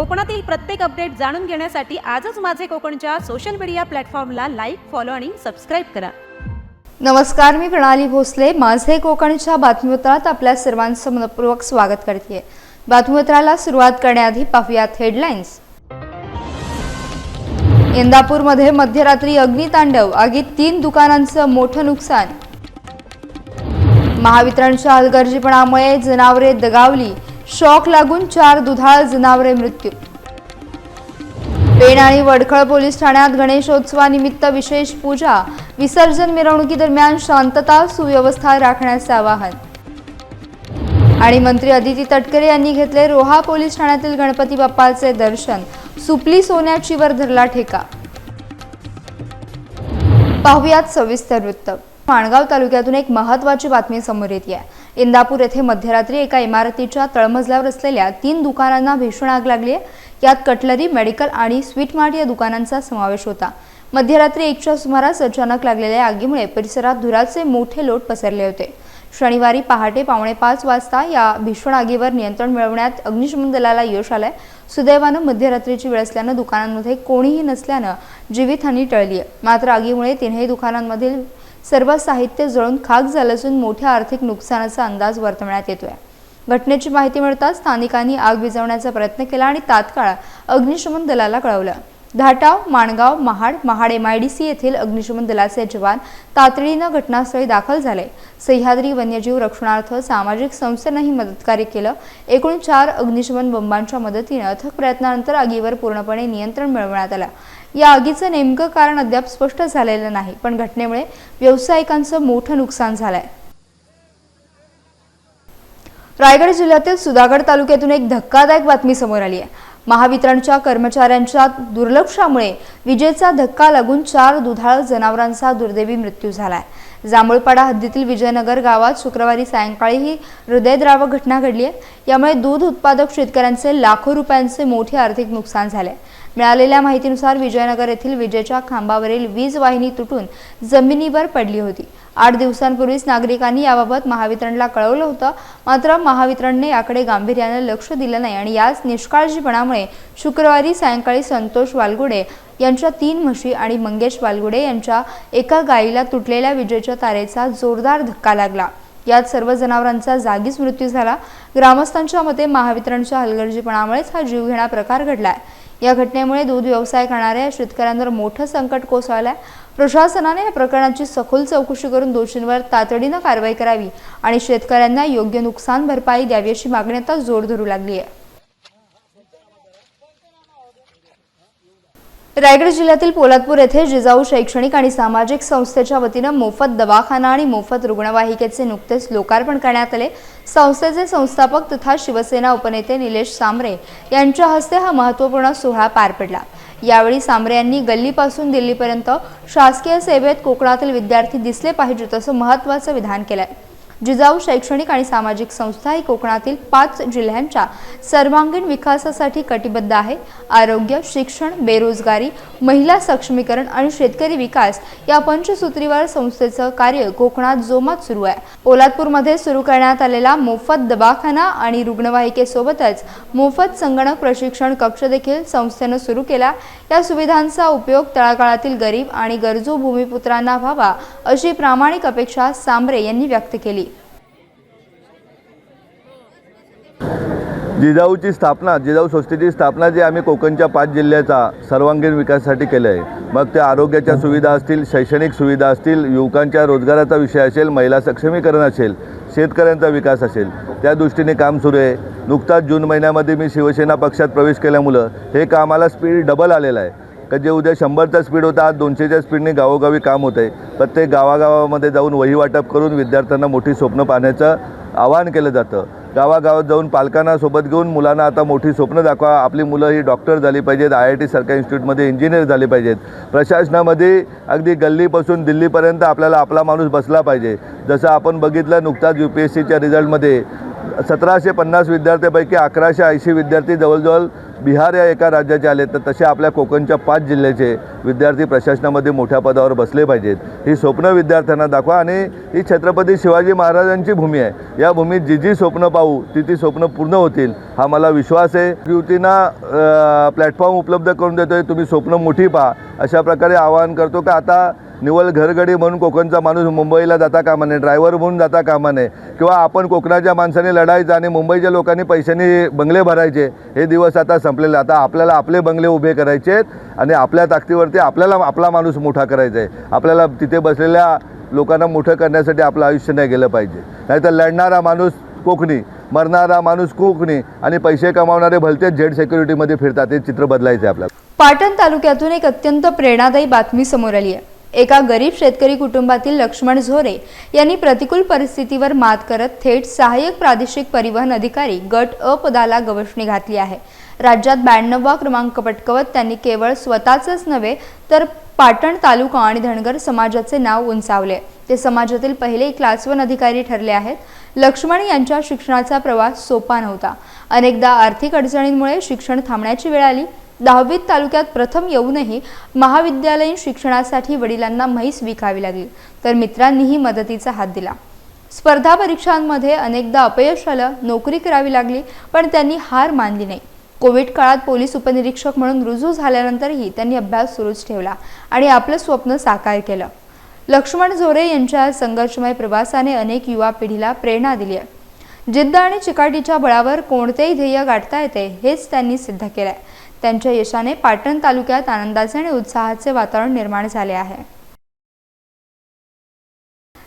कोकणातील प्रत्येक अपडेट जाणून घेण्यासाठी आजच माझे कोकणच्या सोशल मीडिया प्लॅटफॉर्मला लाईक फॉलो आणि सबस्क्राईब करा. नमस्कार मी प्रणाली भोसले. माझे कोकणच्या बातमीपत्रात आपल्या सर्वांचं मनपूर्वक स्वागत करते. बातमीपत्राला सुरुवात करण्याआधी पाहूयात हेडलाईन्स इंदापूरमध्ये मध्यरात्री अग्नितांडव आगीत तीन दुकानांचं मोठं नुकसान. महावितरणच्या हलगर्जीपणामुळे जनावरे दगावली. शॉक लागून चार दुधाळ जनावरे मृत्यू. पेण आणि वडखळ पोलीस ठाण्यात गणेशोत्सवानिमित्त विशेष पूजा. विसर्जन मिरवणुकीदरम्यान शांतता सुव्यवस्था राखण्याचे आवाहन. आणि मंत्री अदिती तटकरे यांनी घेतले रोहा पोलीस ठाण्यातील गणपती बाप्पाचे दर्शन. सुपली सोन्याची वर धरला ठेका. पाहुयात सविस्तर वृत्त. माणगाव तालुक्यातून एक महत्वाची बातमी समोर येते आहे. इंदापूर येथे मध्यरात्री एका इमारतीच्या तळमजल्यावर असलेल्या तीन दुकानांना भीषण आग लागली आहे. यात कटलरी मेडिकल आणि स्वीट मार्ट या दुकानांचा समावेश होता. मध्यरात्री एकच्या सुमारास अचानक लागलेल्या आगीमुळे परिसरात धुराचे मोठे लोट पसरले होते. शनिवारी पहाटे पावणे पाच वाजता या भीषण आगीवर नियंत्रण मिळवण्यात अग्निशमन दलाला यश आलंय. सुदैवानं मध्यरात्रीची वेळ असल्यानं दुकानांमध्ये कोणीही नसल्यानं जीवितहानी टळली आहे मात्र आगीमुळे तिन्ही दुकानांमधील सर्व साहित्य जळून खाक झालं असून मोठ्या आर्थिक नुकसानाचा अंदाज वर्तवण्यात येतोय. घटनेची माहिती मिळताच स्थानिकांनी आग विझवण्याचा प्रयत्न केला आणि तात्काळ अग्निशमन दलाला कळवलं. धाटाव माणगाव महाड महाड एमआयडीसी येथील अग्निशमन दलाचे जवान तातडीनं घटनास्थळी दाखल झाले. सह्याद्री वन्यजीव रक्षणार्थ सामाजिक संस्थेनंही मदतकार्य केलं. एकूण चार अग्निशमन बंबांच्या मदतीनं अथक प्रयत्नानंतर आगीवर पूर्णपणे नियंत्रण मिळवण्यात आलं. या आगीचं नेमकं कारण अद्याप स्पष्ट झालेलं नाही पण घटनेमुळे व्यावसायिकांचं मोठं नुकसान झालंय. रायगड जिल्ह्यातील सुधागड तालुक्यातून एक धक्कादायक बातमी समोर आली आहे. महावितरणच्या कर्मचाऱ्यांच्या दुर्लक्षामुळे विजेचा धक्का लागून चार दुधाळ जनावरांचा दुर्दैवी मृत्यू झालाय. जांभूळपाडा हद्दीतील विजयनगर गावात शुक्रवारी सायंकाळी ही हृदयद्रावक घटना घडली आहे. यामुळे दूध उत्पादक शेतकऱ्यांचे लाखो रुपयांचे मोठे आर्थिक नुकसान झाले मिळालेल्या माहितीनुसार विजयनगर येथील विजेच्या खांबावरील वीज वाहिनी तुटून जमिनीवर पडली होती. आठ दिवसांपूर्वीच नागरिकांनी याबाबत महावितरणला कळवलं होतं. मात्र महावितरणने याकडे गांभीर्यानं लक्ष दिलं नाही आणि याच निष्काळजीपणामुळे शुक्रवारी सायंकाळी संतोष वालगुडे यांच्या तीन म्हशी आणि मंगेश वालगुडे यांच्या एका गायीला तुटलेल्या विजेच्या तारेचा जोरदार धक्का लागला. यात सर्व जनावरांचा जागीच मृत्यू झाला. ग्रामस्थांच्या मते महावितरणच्या हलगर्जीपणामुळेच हा जीवघेणा प्रकार घडलाय. या घटनेमुळे दूध व्यवसाय करणाऱ्या शेतकऱ्यांवर मोठं संकट कोसळलंय. प्रशासनाने या प्रकरणाची सखोल चौकशी करून दोषींवर तातडीनं कारवाई करावी आणि शेतकऱ्यांना योग्य नुकसान भरपाई द्यावी अशी मागणी आता जोर धरू लागली आहे रायगड जिल्ह्यातील पोलादपूर येथे जिजाऊ शैक्षणिक आणि सामाजिक संस्थेच्या वतीनं मोफत दवाखाना आणि मोफत रुग्णवाहिकेचे नुकतेच लोकार्पण करण्यात आले. संस्थेचे संस्थापक तथा शिवसेना उपनेते निलेश सांबरे यांच्या हस्ते हा महत्त्वपूर्ण सोहळा पार पडला. यावेळी सांबरे यांनी गल्लीपासून दिल्लीपर्यंत शासकीय सेवेत कोकणातील विद्यार्थी दिसले पाहिजेत असं महत्त्वाचं विधान केलंय. जिजाऊ शैक्षणिक आणि सामाजिक संस्था ही कोकणातील पाच जिल्ह्यांच्या सर्वांगीण विकासासाठी कटिबद्ध आहे. आरोग्य शिक्षण बेरोजगारी महिला सक्षमीकरण आणि शेतकरी विकास या पंचसूत्रीवर संस्थेचं कार्य कोकणात जोमात सुरू आहे. पोलादपूरमध्ये सुरू करण्यात आलेला मोफत दवाखाना आणि रुग्णवाहिकेसोबतच मोफत संगणक प्रशिक्षण कक्ष देखील संस्थेनं सुरू केला. या सुविधांचा उपयोग तळागाळातील गरीब आणि गरजू भूमिपुत्रांना व्हावा अशी प्रामाणिक अपेक्षा सांबरे यांनी व्यक्त केली. जिजाऊची स्थापना जिजाऊ संस्थेची स्थापना जी आम्ही कोकणच्या पाच जिल्ह्याचा सर्वांगीण विकासासाठी केलं आहे मग त्या आरोग्याच्या सुविधा असतील शैक्षणिक सुविधा असतील युवकांच्या रोजगाराचा विषय असेल महिला सक्षमीकरण असेल शेतकऱ्यांचा विकास असेल त्या दृष्टीने काम सुरू आहे. नुकताच जून महिन्यामध्ये मी शिवसेना पक्षात प्रवेश केल्यामुळं हे कामाला स्पीड डबल आलेलं आहे. का जे उद्या शंभरचा स्पीड होता आज दोनशेच्या स्पीडने गावोगावी काम होतं आहे प्रत्येक गावागावामध्ये जाऊन वही वाटप करून विद्यार्थ्यांना मोठी स्वप्न पाहण्याचं आवाहन केलं जातं. गावागावात जाऊन पालकांना सोबत घेऊन मुलांना आता मोठी स्वप्न दाखवा. आपली मुलं ही डॉक्टर झाली पाहिजेत आय आय टी सारख्या इन्स्टिट्यूटमध्ये इंजिनियर झाले पाहिजेत. प्रशासनामध्ये अगदी गल्लीपासून दिल्लीपर्यंत आपल्याला आपला माणूस बसला पाहिजे. जसं आपण बघितलं नुकताच यू पी एस सीच्या रिझल्टमध्ये सतराशे पन्नास विद्यार्थ्यापैकी अकराशे ऐंशी विद्यार्थी जवळजवळ बिहार या एका राज्याचे आले तर तसे आपल्या कोकणच्या पाच जिल्ह्याचे विद्यार्थी प्रशासनामध्ये मोठ्या पदावर बसले पाहिजेत. ही स्वप्न विद्यार्थ्यांना दाखवा आणि ही छत्रपती शिवाजी महाराजांची भूमी आहे. या भूमीत जी जी स्वप्न पाहू ती ती स्वप्न पूर्ण होतील हा मला विश्वास आहे. युवतींना प्लॅटफॉर्म उपलब्ध करून देतो आहे तुम्ही स्वप्न मोठी पहा. अशा प्रकारे आवाहन करतो का? आता निवल घरगडी म्हणून कोकणचा माणूस मुंबईला जाता कामा नये ड्रायव्हर म्हणून जाता कामा नये किंवा आपण कोकणाच्या माणसाने लढायचं आणि मुंबईच्या लोकांनी पैशाने बंगले भरायचे हे दिवस आता संपलेले. आता आपल्याला आपले बंगले उभे करायचे आहेत आणि आपल्या ताकदीवरती आपल्याला आपला माणूस मोठा करायचा आहे. आपल्याला तिथे बसलेल्या लोकांना मोठं करण्यासाठी आपलं आयुष्य नाही गेलं पाहिजे. नाहीतर लढणारा माणूस कोकणी मरणारा माणूस कोकणी आणि पैसे कमावणारे भलतेच झेड सेक्युरिटीमध्ये फिरतात. हे चित्र बदलायचं आहे आपल्याला. पाटण तालुक्यातून एक अत्यंत प्रेरणादायी बातमी समोर आली आहे. एका गरीब शेतकरी कुटुंबातील लक्ष्मण झोरे यांनी प्रतिकूल परिस्थितीवर मात करत थेट सहाय्यक प्रादेशिक परिवहन अधिकारी गट अ पदाला गवसणी घातली आहे. राज्यात ब्याण्णववा क्रमांक पटकवत त्यांनी केवळ स्वतःचंच नव्हे तर पाटण तालुका आणि धनगर समाजाचे नाव उंचावले. ते समाजातील पहिले क्लास वन अधिकारी ठरले आहेत. लक्ष्मण यांच्या शिक्षणाचा प्रवास सोपा नव्हता. अनेकदा आर्थिक अडचणींमुळे शिक्षण थांबण्याची वेळ आली. दहावीत तालुक्यात प्रथम येऊनही महाविद्यालयीन शिक्षणासाठी वडिलांना म्हैस विकावी लागली. तर मित्रांनीही मदतीचा हात दिला. स्पर्धा परीक्षांमध्ये अनेकदा अपयश आलं नोकरी करावी लागली पण त्यांनी हार मानली नाही. कोविड काळात पोलीस उपनिरीक्षक म्हणून रुजू झाल्यानंतरही त्यांनी अभ्यास सुरूच ठेवला आणि आपलं स्वप्न साकार केलं. लक्ष्मण झोरे यांच्या संघर्षमय प्रवासाने अनेक युवा पिढीला प्रेरणा दिली आहे. जिद्द आणि चिकाटीच्या बळावर कोणतेही ध्येय गाठता येते हेच त्यांनी सिद्ध केलं आहे त्यांच्या यशाने पाटण तालुक्यात आनंदाचे आणि उत्साहाचे वातावरण निर्माण झाले आहे.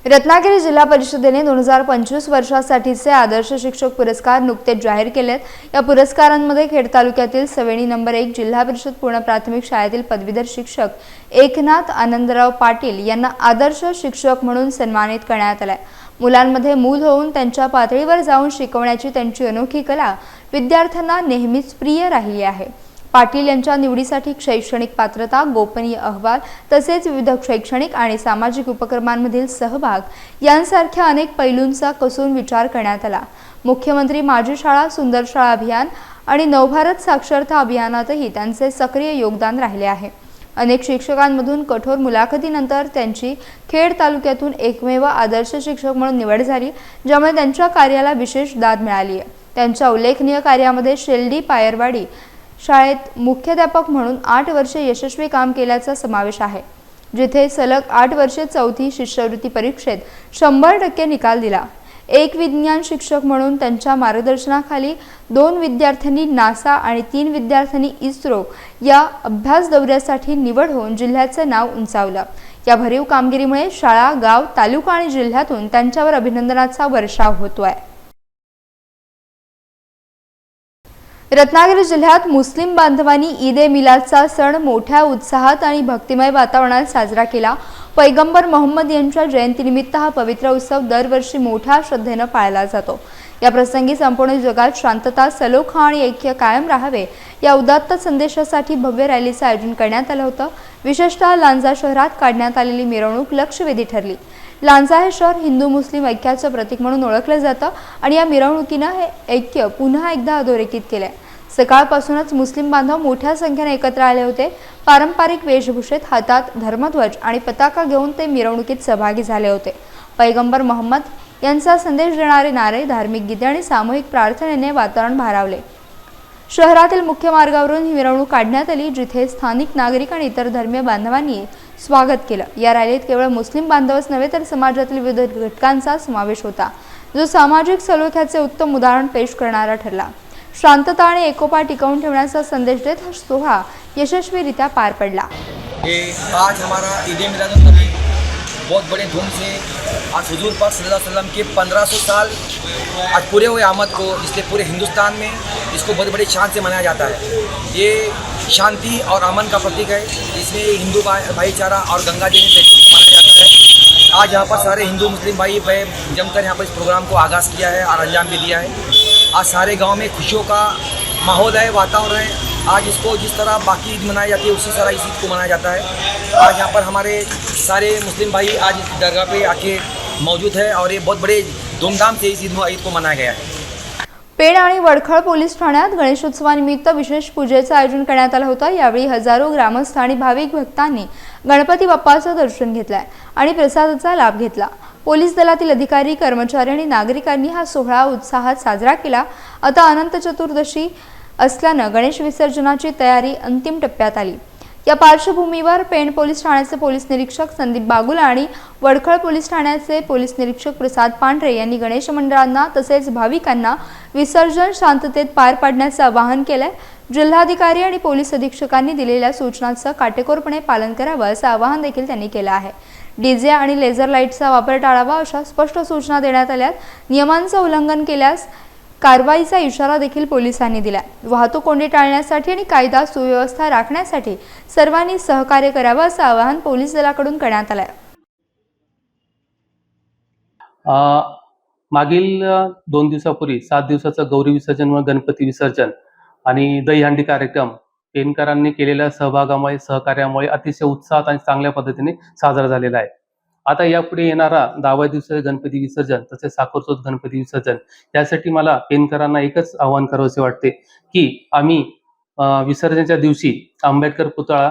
रत्नागिरी जिल्हा परिषदेने दोन हजार पंचवीस वर्षासाठीचे आदर्श शिक्षक पुरस्कार नुकतेच जाहीर केलेत. या पुरस्कारांमध्ये खेड तालुक्यातील सवेणी नंबर एक जिल्हा परिषद पूर्ण प्राथमिक शाळेतील पदवीधर शिक्षक एकनाथ आनंदराव पाटील यांना आदर्श शिक्षक म्हणून सन्मानित करण्यात आलाय. मुलांमध्ये मूल होऊन त्यांच्या पातळीवर जाऊन शिकवण्याची त्यांची अनोखी कला विद्यार्थ्यांना नेहमीच प्रिय राहिली आहे. पाटील यांच्या निवडीसाठी शैक्षणिक पात्रता गोपनीय अहवाल तसेच विविध शैक्षणिक आणि सामाजिक उपक्रमांमधील सहभाग यांसारख्या अनेक पैलूंचा कसून विचार करण्यात आला. मुख्यमंत्री माझी शाळा सुंदर शाळा अभियान आणि नवभारत साक्षरता अभियानातही त्यांचे सक्रिय योगदान राहिले आहे. अनेक शिक्षकांमधून कठोर मुलाखतीनंतर त्यांची खेड तालुक्यातून एकमेव आदर्श शिक्षक म्हणून निवड झाली ज्यामुळे त्यांच्या कार्याला विशेष दाद मिळाली आहे. त्यांच्या उल्लेखनीय कार्यामध्ये शेल्डी पायरवाडी शाळेत मुख्याध्यापक म्हणून आठ वर्षे यशस्वी काम केल्याचा समावेश आहे जिथे सलग आठ वर्षे चौथी शिष्यवृत्ती परीक्षेत शंभर टक्के निकाल दिला. एक विज्ञान शिक्षक म्हणून त्यांच्या मार्गदर्शनाखाली दोन विद्यार्थ्यांनी नासा आणि तीन विद्यार्थ्यांनी इस्रो या अभ्यास दौऱ्यासाठी निवड होऊन जिल्ह्याचं नाव उंचावलं. या भरीव कामगिरीमुळे शाळा गाव तालुका आणि जिल्ह्यातून त्यांच्यावर अभिनंदनाचा वर्षाव होतोय. रत्नागिरी जिल्ह्यात मुस्लिम बांधवांनी ईद ए मिलादचा सण मोठ्या उत्साहात आणि भक्तिमय वातावरणात साजरा केला. पैगंबर मोहम्मद यांच्या जयंतीनिमित्त हा पवित्र उत्सव दरवर्षी मोठ्या श्रद्धेनं पाळला जातो. या प्रसंगी संपूर्ण जगात शांतता सलोखा आणि ऐक्य कायम राहावे या उदात्त संदेशासाठी भव्य रॅलीचं आयोजन करण्यात आलं होतं. विशेषतः लांजा शहरात काढण्यात आलेली मिरवणूक लक्षवेधी ठरली. लांजा हे शहर हिंदू मुस्लिम ऐक्याचं प्रतीक म्हणून ओळखलं जातं आणि या मिरवणुकीनं हे ऐक्य पुन्हा एकदा अधोरेखित केलंय. सकाळपासूनच मुस्लिम बांधव मोठ्या संख्येने एकत्र आले होते. पारंपरिक वेशभूषेत हातात धर्मध्वज आणि पताका घेऊन ते मिरवणुकीत सहभागी झाले होते. पैगंबर मोहम्मद यांचा संदेश देणारे नारे धार्मिक गीते आणि सामूहिक प्रार्थनेने वातावरण भारावले. शहरातील मुख्य मार्गावरून ही मिरवणूक काढण्यात आली जिथे स्थानिक नागरिक आणि इतर धर्मीय बांधवांनी स्वागत केलं. या रॅलीत केवळ मुस्लिम बांधवच नव्हे तर समाजातील विविध घटकांचा समावेश होता. जो सामाजिक सलोख्याचे उत्तम उदाहरण पेश करणारा ठरला. शांतता आणि एकोपा टिकवून ठेवण्याचा संदेश देत हा सोहळा यशस्वीरित्या पार पडला. ये आज हमारा ईद मिलादुलनबी बहुत बड़े धूम से आज हजूर पाक सल्लल्लाहु अलैहि वसल्लम के 1500 साल आज पूरे हुए आमद को इसलिए पूरे हिंदुस्तान में इसको बहुत बड़ी शान से मनाया जाता है। ये शांति और अमन का प्रतीक है। इसमें हिंदू भाई- भाईचारा और गंगा जी ने मनाया जाता है। आज यहाँ पर सारे हिंदू मुस्लिम भाई बहन जमकर यहाँ पर इस प्रोग्राम को आगाज़ किया है और अंजाम भी दिया है। आज सारे गांव में खुशियों का माहौल है वातावरण है। आज इसको जिस तरह बाकी ईद मनाई जाती है उसी तरह इस ईद को मनाया जाता है। आज यहाँ पर हमारे सारे मुस्लिम भाई आज इस दरगाह पे आके मौजूद है और ये बहुत बड़े धूमधाम से इस ईद ईद को मनाया गया है। पेण आणि वडखळ पोलीस ठाण्यात गणेशोत्सवानिमित्त विशेष पूजेचं आयोजन करण्यात आलं होतं. यावेळी हजारो ग्रामस्थ आणि भाविक भक्तांनी गणपती बाप्पाचं दर्शन घेतलंय आणि प्रसादाचा लाभ घेतला. पोलीस दलातील अधिकारी कर्मचारी आणि नागरिकांनी हा सोहळा उत्साहात साजरा केला. आता अनंत चतुर्दशी असल्यानं गणेश विसर्जनाची तयारी अंतिम टप्प्यात आली. या पार्श्वभूमीवर पेण पोलीस ठाण्याचे पोलीस निरीक्षक संदीप बागुल आणि वडखळ पोलीस ठाण्याचे पोलीस निरीक्षक प्रसाद पांढरे यांनी गणेश मंडळांना तसेच भाविकांना विसर्जन शांततेत पार पाडण्याचं आवाहन केलंय. जिल्हाधिकारी आणि पोलीस अधीक्षकांनी दिलेल्या सूचनांचं काटेकोरपणे पालन करावं असं आवाहन देखील त्यांनी केलं आहे. डीजे आणि लेझर लाईटचा वापर टाळावा अशा स्पष्ट सूचना देण्यात आल्यात. नियमांचं उल्लंघन केल्यास कारवाईचा इशारा देखील पोलिसांनी दिला. वाहतूक कोंडी टाळण्यासाठी आणि कायदा सुव्यवस्था राखण्यासाठी सर्वांनी सहकार्य करावं असं आवाहन पोलीस दलाकडून करण्यात आलं मागील दोन दिवसापूर्वी सात दिवसाचं गौरी विसर्जन व गणपती विसर्जन आणि दहीहंडी कार्यक्रम पेनकरांनी केलेल्या सहभागामुळे सहकार्यामुळे अतिशय उत्साहात आणि चांगल्या पद्धतीने साजरा झालेला आहे. आता यापुढे येणारा दहाव्या दिवसाचे गणपती विसर्जन तसेच साखरचोत गणपती विसर्जन यासाठी मला पेनकरांना एकच आव्हान करावंसे वाटते की आम्ही विसर्जनाच्या दिवशी आंबेडकर पुतळा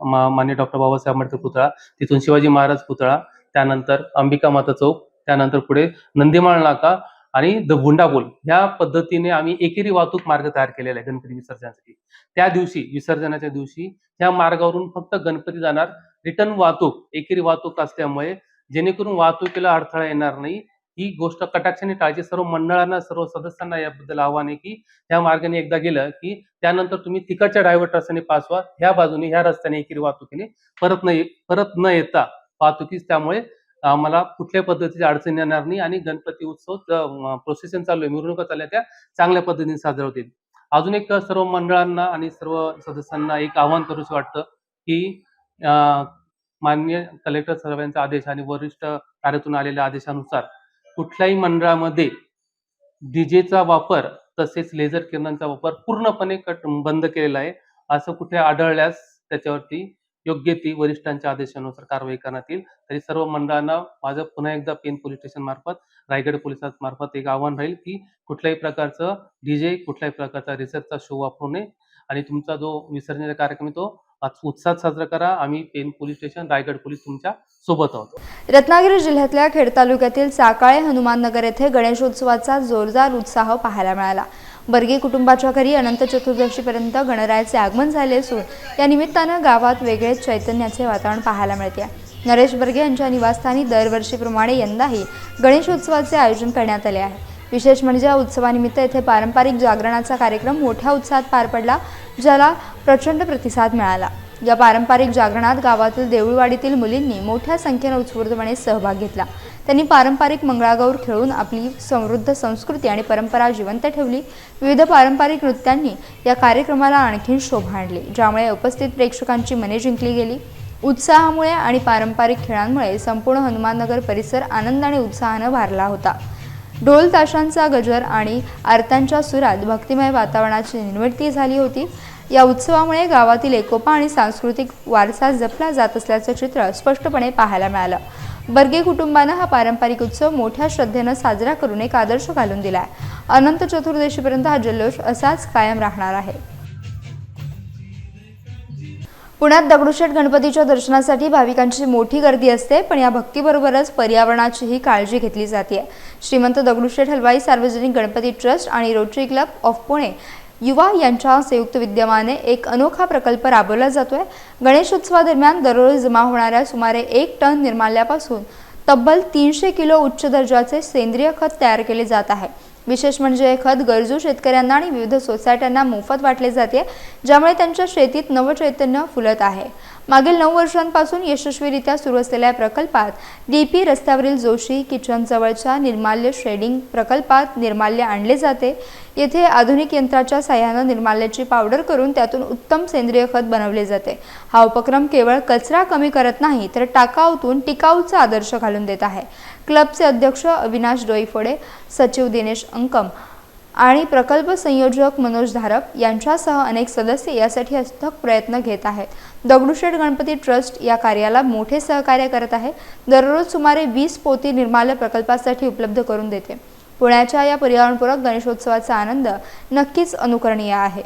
मा- माननीय डॉक्टर बाबासाहेब आंबेडकर पुतळा तिथून शिवाजी महाराज पुतळा त्यानंतर अंबिका माता चौक त्यानंतर पुढे नंदीमाळ नाका आणि द भुंडापूल ह्या पद्धतीने आम्ही एकेरी वाहतूक मार्ग तयार केलेला आहे गणपती विसर्जनासाठी. त्या दिवशी विसर्जनाच्या दिवशी ह्या मार्गावरून फक्त गणपती जाणार. रिटर्न वाहतूक एकेरी वाहतूक असल्यामुळे जेणेकरून वाहतुकीला अडथळा येणार नाही. ही गोष्ट कटाक्षाने टाळायची सर्व मंडळांना सर्व सदस्यांना याबद्दल आव्हान आहे की ह्या मार्गाने एकदा गेलं की त्यानंतर तुम्ही तिकडच्या डायव्हर्ट रस्त्याने पास व्हा. ह्या बाजूने ह्या रस्त्याने एकेरी वाहतुकीने परत न परत न येता वाहतुकीस त्यामुळे आम्हाला कुठल्याही पद्धतीची अडचण येणार नाही आणि गणपती उत्सव प्रोसेशन चालू आहे. मिरवणुका चालल्या त्या चांगल्या पद्धतीने साजरा होतील. अजून एक सर्व मंडळांना आणि सर्व सदस्यांना एक आव्हान करूच वाटतं की माननीय कलेक्टर सर्वांचा आदेश आणि वरिष्ठ कार्यातून आलेल्या आदेशानुसार कुठल्याही मंडळामध्ये डीजेचा वापर तसेच लेझर किरणांचा वापर पूर्णपणे कट बंद केलेला आहे. असं कुठे आढळल्यास त्याच्यावरती योग्य ती वरिष्ठांच्या आदेशानुसार कारवाई करण्यात येईल. तरी सर्व मंडळांना माझं पुन्हा एकदा पेन पोलीस स्टेशन मार्फत रायगड पोलिसांमार्फत एक आव्हान राहील की कुठल्याही प्रकारचं डीजे कुठल्याही प्रकारचा रिसर्चचा शो वापरू नये. आणि तुमचा जो विसर्जनाचा कार्यक्रम आहे तो उत्साहात साजरा करा. आम्ही Pen police station Raigad police तुमच्यासोबत आहोत. रत्नागिरी जिल्ह्यातल्या खेड तालुक्यातील साकाळे हनुमाननगर येथे गणेशोत्सवाचा जोरदार उत्साह पाहायला मिळाला. बर्गे कुटुंबाच्या घरी अनंत चतुर्दशीपर्यंत गणरायाचे आगमन झाले असून या निमित्तानं गावात वेगळेच चैतन्याचे वातावरण पाहायला मिळते. नरेश बर्गे यांच्या निवासस्थानी दरवर्षीप्रमाणे यंदाही गणेशोत्सवाचे आयोजन करण्यात आले आहे. विशेष म्हणजे या उत्सवानिमित्त येथे पारंपरिक जागरणाचा कार्यक्रम मोठ्या उत्साहात पार पडला ज्याला प्रचंड प्रतिसाद मिळाला. या पारंपरिक जागरणात गावातील देऊळवाडीतील मुलींनी मोठ्या संख्येने उत्स्फूर्तपणे सहभाग घेतला. त्यांनी पारंपरिक मंगळागौर खेळून आपली समृद्ध संस्कृती आणि परंपरा जिवंत ठेवली. विविध पारंपरिक नृत्यांनी या कार्यक्रमाला आणखीन शोभा आणली ज्यामुळे उपस्थित प्रेक्षकांची मने जिंकली गेली. उत्साहामुळे आणि पारंपरिक खेळांमुळे संपूर्ण हनुमाननगर परिसर आनंद आणि उत्साहानं भारला होता. ढोल ताशांचा गजर आणि आरत्यांच्या सुरात भक्तिमय वातावरणाची निर्मिती झाली होती. या उत्सवामुळे गावातील एकोपा आणि सांस्कृतिक वारसा जपला जात असल्याचं चित्र स्पष्टपणे पाहायला मिळालं. बर्गे कुटुंबानं हा पारंपरिक उत्सव मोठ्या श्रद्धेनं साजरा करून एक आदर्श घालून दिलाय. अनंत चतुर्दशीपर्यंत हा जल्लोष असाच कायम राहणार आहे. पुण्यात दगडूशेठ गणपतीच्या दर्शनासाठी भाविकांची मोठी गर्दी असते पण या भक्तीबरोबरच पर्यावरणाचीही काळजी घेतली जाते. श्रीमंत दगडूशेठ हलवाई सार्वजनिक गणपती ट्रस्ट आणि rotary club of Pune Yuva यांच्या संयुक्त विद्यमाने एक अनोखा प्रकल्प राबवला जातोय. गणेशोत्सवादरम्यान दररोज जमा होणाऱ्या सुमारे एक टन निर्माल्यापासून तब्बल तीनशे किलो उच्च दर्जाचे सेंद्रिय खत तयार केले जात आहे. विशेष म्हणजे हे खत गरजू शेतकऱ्यांना आणि विविध सोसायट्यांना मोफत वाटले जाते ज्यामुळे त्यांच्या शेतीत नवचैतन्य फुलत आहे. मागील नऊ वर्षांपासून यशस्वीरित्या सुरू असलेल्या या प्रकल्पात डीपी रस्त्यावरील जोशी किचन जवळच्या निर्माल्य शेडिंग प्रकल्पात निर्माल्य आणले जाते. येथे आधुनिक यंत्राच्या सहाय्यानं निर्माल्याची पावडर करून त्यातून उत्तम सेंद्रिय खत बनवले जाते. हा उपक्रम केवळ कचरा कमी करत नाही तर टाकाऊतून टिकाऊचा आदर्श घालून देत आहे. क्लबचे अध्यक्ष अविनाश डोईफोडे सचिव दिनेश अंकम आणि प्रकल्प संयोजक मनोज धारप यांच्यासह अनेक सदस्य यासाठी अथक प्रयत्न घेत आहेत. दगडूशेठ गणपती ट्रस्ट या कार्याला मोठे सहकार्य करत आहे. दररोज सुमारे वीस पोती निर्माल्य प्रकल्पासाठी उपलब्ध करून देते. पुण्याच्या या पर्यावरणपूरक गणेशोत्सवाचा आनंद नक्कीच अनुकरणीय आहे.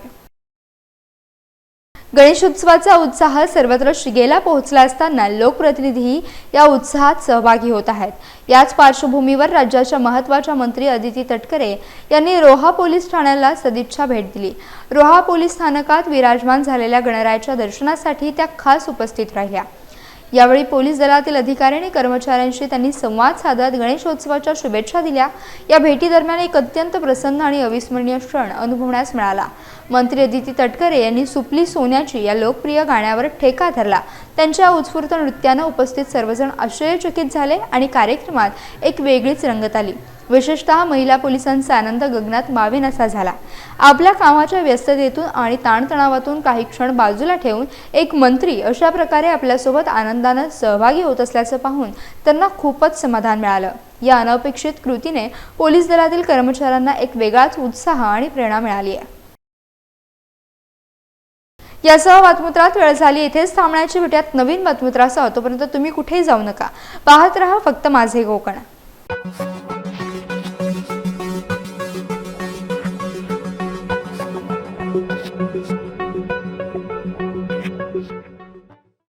गणेशोत्सवाचा उत्साह सर्वत्र शिगेला पोहोचला असताना लोकप्रतिनिधीही या उत्साहात सहभागी होत आहेत. याच पार्श्वभूमीवर राज्याच्या महत्त्वाच्या मंत्री अदिती तटकरे यांनी रोहा पोलीस ठाण्याला सदिच्छा भेट दिली. रोहा पोलीस स्थानकात विराजमान झालेल्या गणरायाच्या दर्शनासाठी त्या खास उपस्थित राहिल्या. यावेळी पोलीस दलातील अधिकारी आणि कर्मचाऱ्यांशी त्यांनी संवाद साधत गणेशोत्सवाच्या शुभेच्छा दिल्या. या भेटीदरम्यान एक अत्यंत प्रसन्न आणि अविस्मरणीय क्षण अनुभवण्यास मिळाला. मंत्री अदिती तटकरे यांनी सुपली सोन्याची या लोकप्रिय गाण्यावर ठेका धरला. त्यांच्या उत्स्फूर्त नृत्यानं उपस्थित सर्वजण आश्चर्यचकित झाले आणि कार्यक्रमात एक वेगळीच रंगत आली. विशेषतः महिला पोलिसांचा आनंद गगनात मावेनासा झाला. आपल्या कामाच्या व्यस्ततेतून आणि ताणतणावातून काही क्षण बाजूला ठेवून एक मंत्री अशा प्रकारे आपल्यासोबत आनंदानं सहभागी होत असल्याचं पाहून त्यांना खूपच समाधान मिळालं. या अनपेक्षित कृतीने पोलीस दलातील कर्मचाऱ्यांना एक वेगळाच उत्साह आणि प्रेरणा मिळाली आहे. यासह बातमुत्रात वेळ झाली. इथेच थांबण्याची भेट्यात नवीन बातमीत्रासह तोपर्यंत तुम्ही कुठेही जाऊ नका. पाहत राहा फक्त माझे कोकण